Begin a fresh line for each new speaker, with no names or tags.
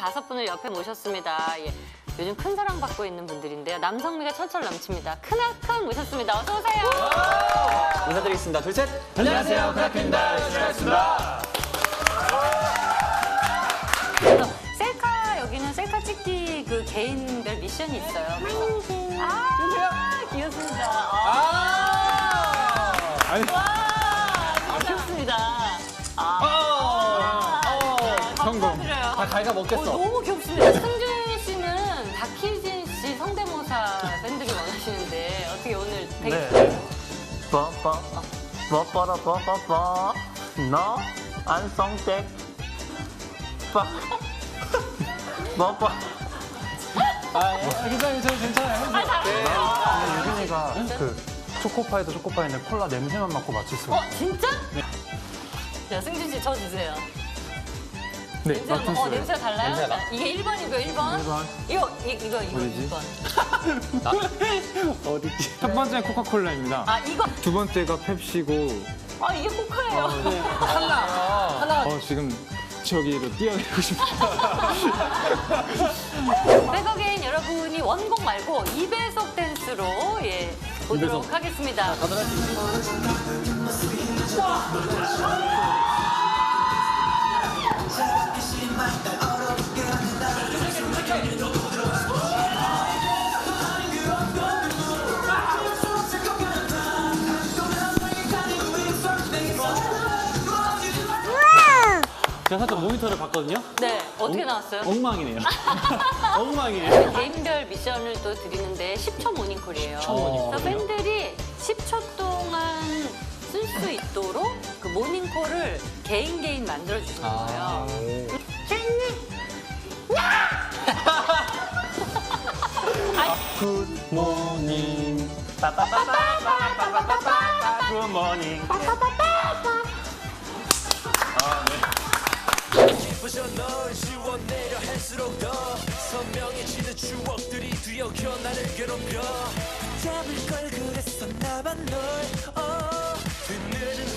다섯 분을 옆에 모셨습니다. 예. 요즘 큰 사랑 받고 있는 분들인데요. 남성미가 철철 넘칩니다. 크나큰 모셨습니다. 어서 오세요.
인사드리겠습니다. 둘, 셋.
안녕하세요, 크라켄입니다. 시작하겠습니다.
그래서 셀카 여기는 셀카 찍기 그 개인별 미션이 있어요. 아, 귀엽습니다. 아,
아니,
갈가
어,
먹겠어.
너무 귀엽습니다. 승준 씨는 박희진 씨 성대모사 팬들이 원하시는데 어떻게 오늘 되게
네. 뻐뻐 뻐뻐라 뻐뻐뻐 너 안성댁 빠 뻐뻐
아, 괜찮아요, 저 괜찮아요.
아, 잘해요.
유진이가 그 초코파이도 초코파이인데 콜라 냄새만 맡고 맞출 수가
어, 진짜? 자, 승준 씨 저 주세요.
네,
냄새가, 어,
수
냄새가 달라요?
냄새가 나.
자, 이게 1번이고요, 1번.
1번.
이거, 이, 이거, 이거
어디지?
2번.
어디지? 첫 번째는 코카콜라입니다.
아, 이거.
두 번째가 펩시고,
아, 이게 코카예요.
어, 지금 저기로 뛰어내리고 싶어요.
백어게인 여러분이 원곡 말고 2배속 댄스로 예, 보도록 하겠습니다.
제가 살짝 모니터를 봤거든요.
네, 어떻게 나왔어요?
엉망이네요. 엉망이에요.
개인별 미션을 또 드리는데 10초 모닝콜이에요. 그래서 팬들이 10초 동안 쓸 수 있도록 그 모닝콜을 개인 개인 만들어 주시는 거예요.
굿 모닝 굿모닝
부셔 널 지워내려 할수록 더 선명해지는 추억들이 뒤엉켜 나를 괴롭혀 잡을 걸 그랬었나봐 널 어. 뒤늦은